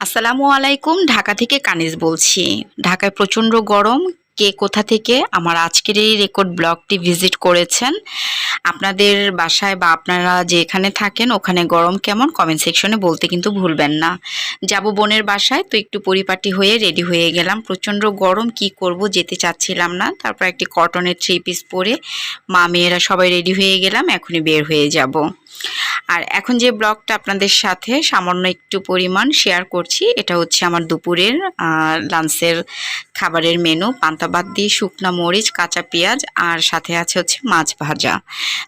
আসসালামু আলাইকুম, ঢাকা থেকে কানিজ বলছি। ঢাকায় প্রচণ্ড গরম। কে কোথা থেকে আমার আজকের এই রেকর্ড ব্লগটি ভিজিট করেছেন? আপনাদের বাসায় বা আপনারা যেখানে থাকেন, ওখানে গরম কেমন? কমেন্ট সেকশনে বলতে কিন্তু ভুলবেন না। যাব বোনের বাসায়, তো একটু পরিপাটি হয়ে রেডি হয়ে গেলাম। প্রচণ্ড গরম, কি করব যেতে চাচ্ছিলাম না। তারপর একটি কটনের থ্রি পিস পরে মা মেয়েরা সবাই রেডি হয়ে গেলাম, এখনই বের হয়ে যাব। আর এখন যে ব্লগটা আপনাদের সাথে সামান্য একটু পরিমাণ শেয়ার করছি, এটা হচ্ছে আমার দুপুরের লাঞ্চের খাবারের মেনু পান্তা ভাত দিয়ে শুকনা মরিচ, কাঁচা পেঁয়াজ, আর সাথে আছে হচ্ছে মাছ ভাজা।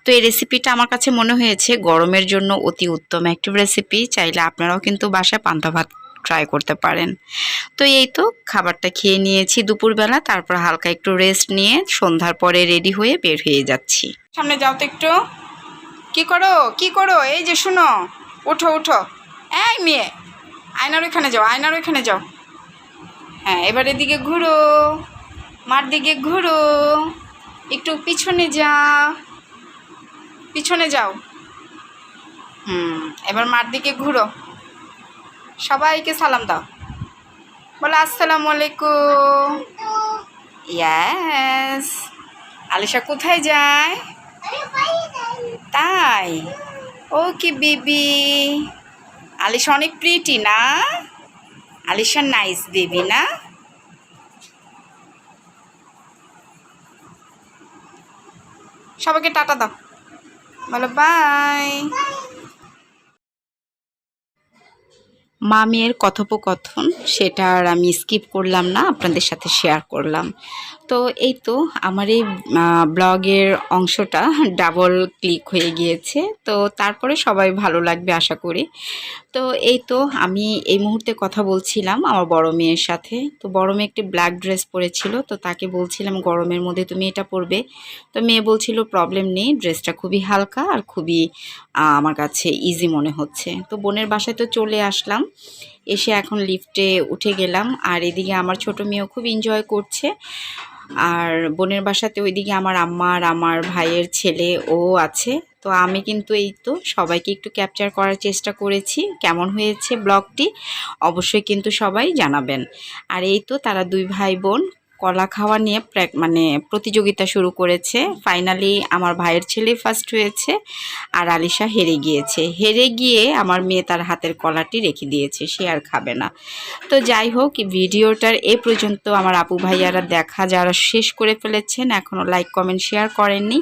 তো এই রেসিপিটা আমার কাছে মনে হয়েছে গরমের জন্য অতি উত্তম একটি রেসিপি চাইলে আপনারাও কিন্তু বাসায় পান্তা ভাত ট্রাই করতে পারেন। তো এই তো, খাবারটা খেয়ে নিয়েছি দুপুরবেলা, তারপর হালকা একটু রেস্ট নিয়ে সন্ধ্যার পরে রেডি হয়ে বের হয়ে যাচ্ছি। সামনে যাও তো একটু। কি করো? কি করো? এই যে শুনো। উঠো উঠো এই মেয়ে, আয়নার ওইখানে যাও, আয়নার ওইখানে যাও। হ্যাঁ এবার এদিকে ঘুরো। মার দিকে ঘুরো। একটু পিছনে যাও। পিছনে যাও। হুম, এবার মার দিকে ঘুরো। সবাইকে সালাম দাও। বলো, আসসালামু আলাইকুম। ইয়াস আলিশা কোথায় যায়? তাই? ও কি বেবি। আলিশা অনেক প্রিটি না? আলিশা নাইস বেবি না? সবাইকে টাটা দাও। বলো বাই মা মেয়ের কথোপকথন, সেটা আর আমি স্কিপ করলাম না, আপনাদের সাথে শেয়ার করলাম। তো এই তো আমার এই ব্লগের অংশটা ডাবল ক্লিক হয়ে গিয়েছে। তো তারপরে সবাই ভালো লাগবে, আশা করি। তো এই তো আমি এই মুহূর্তে কথা বলছিলাম আমার বড় মেয়ের সাথে। তো বড় মেয়ে একটি ব্ল্যাক ড্রেস পরেছিল, তো তাকে বলছিলাম, গরমের মধ্যে তুমি এটা পরবে। তো মেয়ে বলছিল প্রবলেম নেই ড্রেসটা খুবই হালকা আর খুবই আমার কাছে ইজি মনে হচ্ছে। তো বোনের বাসায় তো চলে আসলাম। এসে এখন লিফটে উঠে গেলাম। আর এদিকে আমার ছোট মেয়েও খুব এনজয় করছে। আর বোনের বাসাতে ওইদিকে আমার আম্মা আর আমার ভাইয়ের ছেলে ও আছে। তো আমি কিন্তু এই তো সবাইকে একটু ক্যাপচার করার চেষ্টা করেছি। কেমন হয়েছে ব্লগটি অবশ্যই কিন্তু সবাই জানাবেন। আর এই তো তারা দুই ভাই বোন কলা খাওয়া নিয়ে মানে প্রতিযোগিতা শুরু করেছে। ফাইনালি আমার ভাইয়ের ছেলে ফার্স্ট হয়েছে আর আলিশা হেরে গিয়েছে। হেরে গিয়ে আমার মেয়ে তার হাতের কলাটি রেখে দিয়েছে, সে আর খাবে না। তো যাই হোক ভিডিওটার এ পর্যন্ত আমার আপু ভাইয়ারা দেখা যারা শেষ করে ফেলেছেন এখনও লাইক কমেন্ট শেয়ার করেননি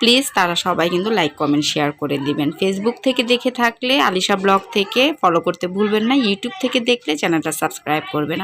প্লিজ তারা সবাই কিন্তু লাইক কমেন্ট শেয়ার করে দিবেন। ফেসবুক থেকে দেখে থাকলে, আলিশা ব্লগ থেকে ফলো করতে ভুলবেন না ইউটিউব থেকে দেখলে চ্যানেলটা সাবস্ক্রাইব করবেন।